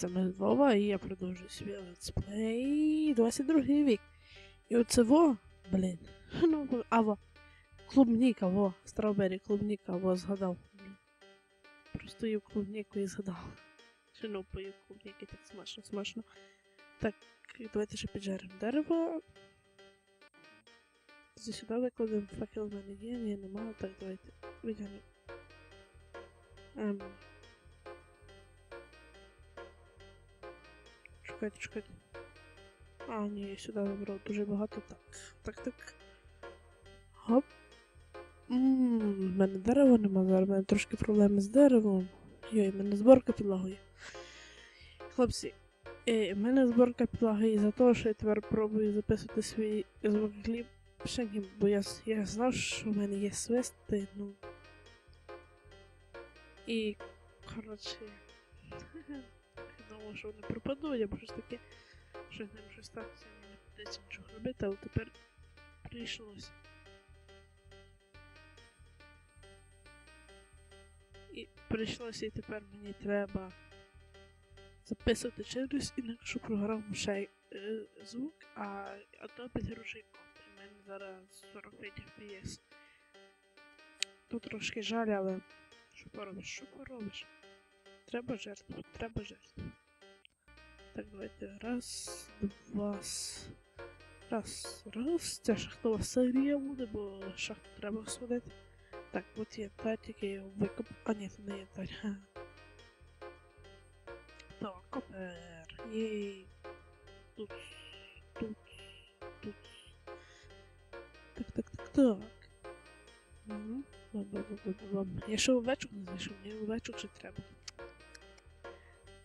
З вами Вова, і я продовжую свій летсплей 22 вік. І оце во, блін, ну, а во, клубніка, во, стrawberry клубніка, во, згадав. Просто їв клубніку і згадав. Чи ну поїв клубніки, так смачно, смачно. Так, давайте ще піджаримо дерево. Зі сюди викладемо факел в мене є, ні, немає, так, давайте витягнемо. Ем, Чекайте, чекайте. А, ні, я сюди вибрав дуже багато. Так. Так, так. Хоп. Ммм, в мене дерева нема зараз, в мене трошки проблеми з деревом. Йой, в мене зборка підлагує. Хлопці, е, в мене зборка підлагує за те, що я тепер пробую записувати свій звук кліп. Бо я, я знав, що в мене є свисти, ну. І, коротше. Я думав, що вони пропадуть, або щось таке, що з ним щось мені не придеться нічого робити, але тепер прийшлося. І прийшлося, і тепер мені треба записувати через інакшу програму ще е, звук, а, а то підгружий комп. У мене зараз 45 FPS. Тут трошки жаль, але що поробиш, що поробиш? Треба жертву, треба жертву. Так, давайте. Раз, два. с- Раз, раз. Це шахтова серія буде, бо шахту треба сходити. Так, от є та, тільки я його викоп. А ні, це не є та. Ха. Так, копер. Єй. Тут. Тут. Тут. Так, так, так, так. Угу. Бам-бам-бам-бам-бам. Я ще овечок не знайшов, мені овечок ще треба.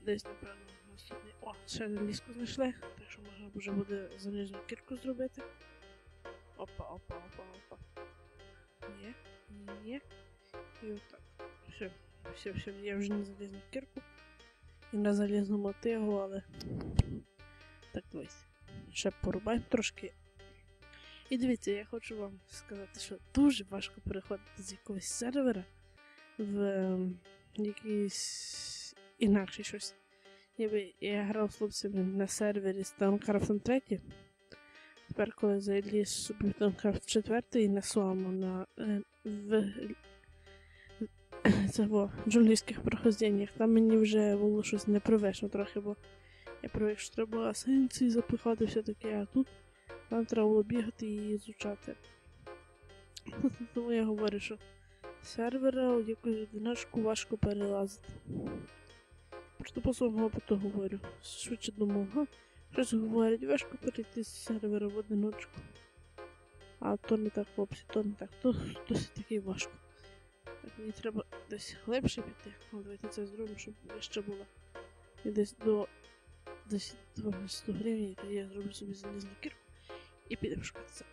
Десь, напевно, наступний. О, ще ліску знайшли, так що можна вже буде залізну кірку зробити. Опа, опа, опа, опа. Є, є. І отак. Все, все, все, я вже не залізну кірку. І на залізну мотигу, але. Так, дивись. Ще порубаємо трошки. І дивіться, я хочу вам сказати, що дуже важко переходити з якогось сервера в ем, якийсь інакший щось. Ніби я грав з хлопцями на сервері з Tankcraft 3. Тепер, коли заліз собі в Tankcraft 4 на своєму на е, в цього джунглійських проходженнях, там мені вже було щось непривично трохи, бо я привик, що треба було асенції запихати все таке, а тут нам треба було бігати і ізучати. Тому я говорю, що сервера якусь одиночку важко перелазити. Просто по своєму опиту говорю. Швидше думав, га, щось говорять, важко перейти з сервера в одиночку. А то не так, хлопці, то не так, то досить таки важко. Так, мені треба десь глибше піти. Ну, давайте це зробимо, щоб ще було. І десь до десь 12 гривень, і я зроблю собі залізну кірку і підемо шукати це.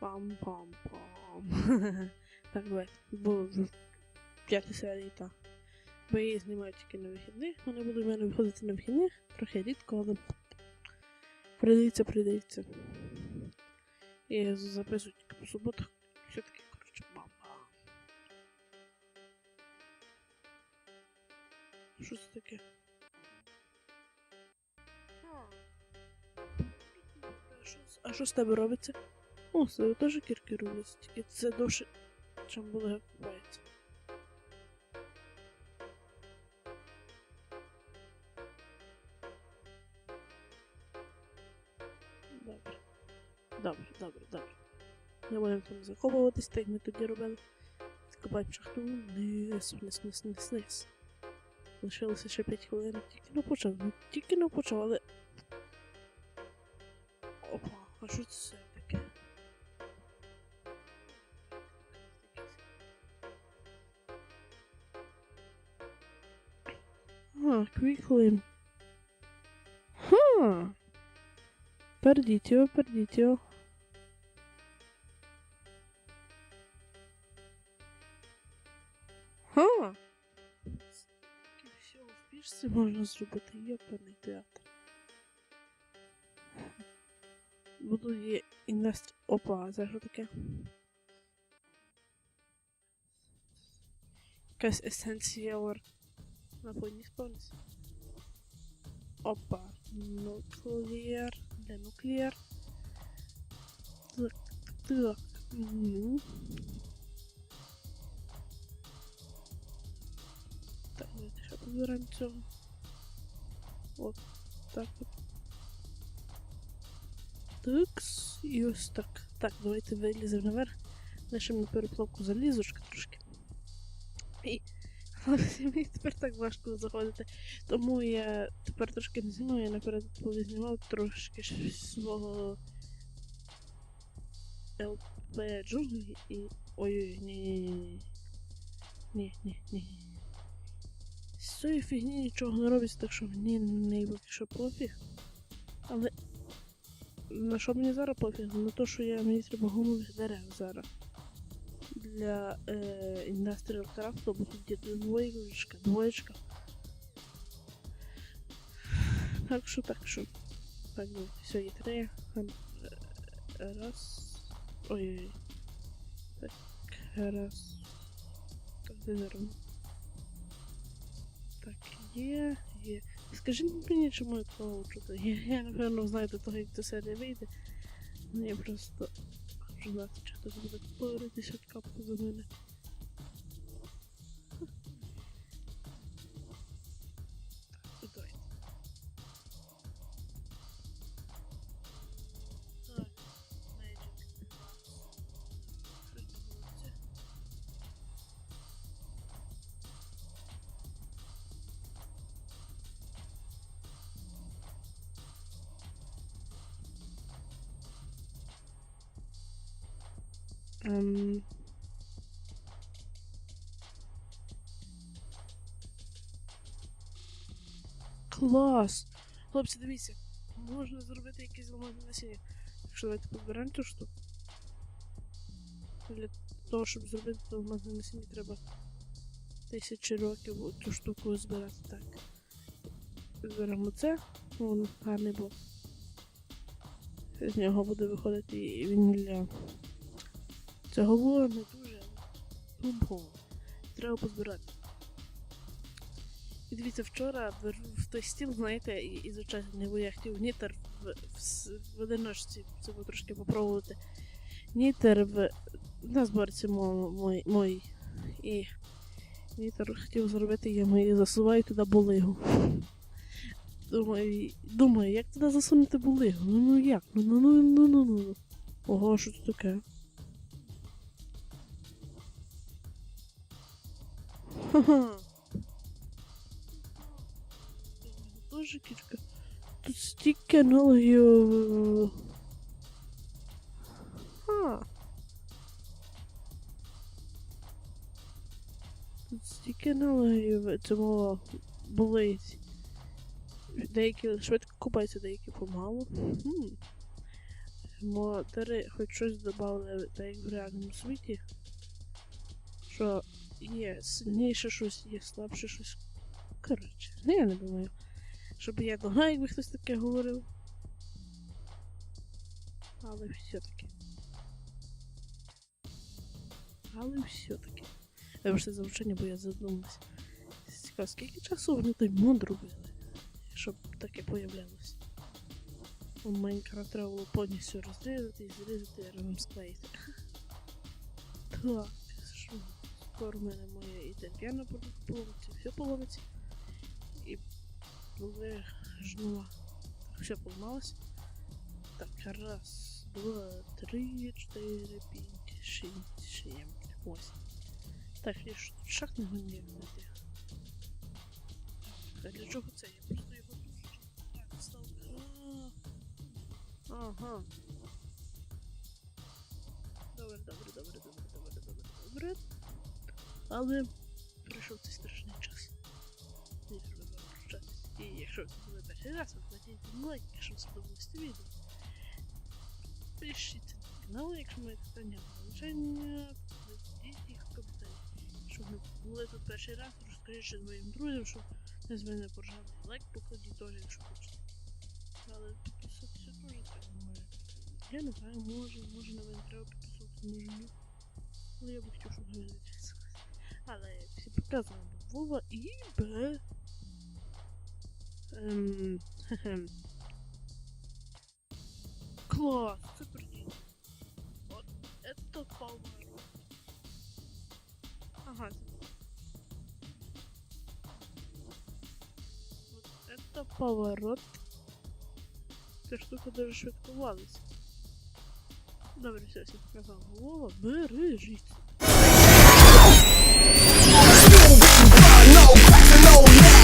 Пам-пам-пам. так, давай. Бо вже п'ятій серії, так. Бо я знімаю тільки на вихідних, вони будуть в мене виходити на вихідних, трохи рідко, але прийдеться, прийдеться. І я записую тільки по суботах. Все-таки, коротше, бам-бам. Що це таке? А що з- тебе робиться? О, з теж кірки робляться, тільки це довше, чим буде купається. Не там закопуватись, так ми тоді робили. Закопаємо шахту вниз, вниз, вниз, вниз, вниз. Лишилося ще 5 хвилин, тільки не почав, ну тільки не почав, але. Опа, а що це таке? А, квіклим. Ха. Пердітіо, пердітіо. Ха. Скільки всього в пішці можна зробити йопаний театр. Буду є інвестор. Опа, це що таке? Якась есенція ор. На фоні спавниться. Опа. Нуклеар. Де нуклеар? Так, так. Угу. Цього. От так от. Такс. І ось так. Так, давайте виліземо наверх. Лишимо на переплавку залізочка трошки. І мені тепер так важко заходити. Тому я тепер трошки не знімаю, я наперед знімав трошки свого ЛП джунглі і. Ой-ой, ні. Ні, ні, ні. З цієї фігні нічого не робиться, так що мені не поки що пофіг. Але на що мені зараз пофіг? На те, що я мені треба головних дерев зараз. Для е, Industrial Craft, бо тут є двоєчка, двоєчка. Так що, так що. Так, ну, все, є три. Ем, е, Раз. Ой-ой. Так, раз. Так, де зараз? Так, є, є. Скажіть мені, чому я того чути? Я, я, напевно, до того, як ця серія вийде. Ну, я просто хочу знати, чи хтось буде поритися від капку за мене. Ем... Клас! Хлопці, дивіться, можна зробити якесь ламати насіння. Якщо давайте підберемо цю штуку. Для того, щоб зробити алмазне насіння, треба тисячі років цю штуку збирати. Так. Зберемо це. Вон гарний блок. З нього буде виходити і він не дуже тумбово. Треба позбирати. І дивіться, вчора в той стіл, знаєте, і, і звичайно, бо я хотів нітер в, в, в одиночці цього трошки попробувати. Нітер в на зборці мо- мой, мой. І нітер хотів зробити, я мої засуваю туди булигу. Думаю, думаю, як туди засунути булигу? Ну ну як? Ну ну ну ну ну ну. Ого, що це таке? Тоже кішка. Тут стільки аналогів. Ха. Тут стільки аналогів цьому болить. Деякі швидко купаються, деякі помалу. Хм. Мотори хоч щось додали, так як в реальному світі. Що є сильніше щось, є слабше щось. Коротше, ну я не думаю. Щоб я догнав, якби хтось таке говорив. Але все-таки. Але все-таки. Вибачте за вчення, бо я задумалась. Цікаво, скільки часу вони той мод робили, щоб таке появлялося. У Майнкрафт треба було повністю розрізати і зрізати і разом склеїти. Так? Скоро в мене моя і дерев'яна половиться, все половиться. І були жнува. Так, все поламалось. Так, раз, два, три, чотири, п'ять, шість, сім, восемь. Так, я ж тут шах не гонів знайти. Для чого це? Я просто його дуже так став. Ага. Але прийшов цей страшний час. І якщо це буде перший раз, ви лайк, якщо сподобалось це відео. Пишіть на канал, якщо маєте питання залишення, кладіть їх в коментарі. Щоб ви були тут перший раз, розкажіть своїм друзям, щоб не з мене поржали. Лайк покладіть теж, якщо хочете. Але підписатися теж треба може. Я не знаю, може, може на треба підписуватися, може ні. Але я б хотів, щоб ви не підписувалися. Але всі показано Вова і Б. Ем, хе-хем. Класс, це прикольно. Вот это поворот. Ага. Вот это поворот. Ця штука дуже швидко валиться. Добре, все, всім показав. Вова, бережіть. cracking no neck.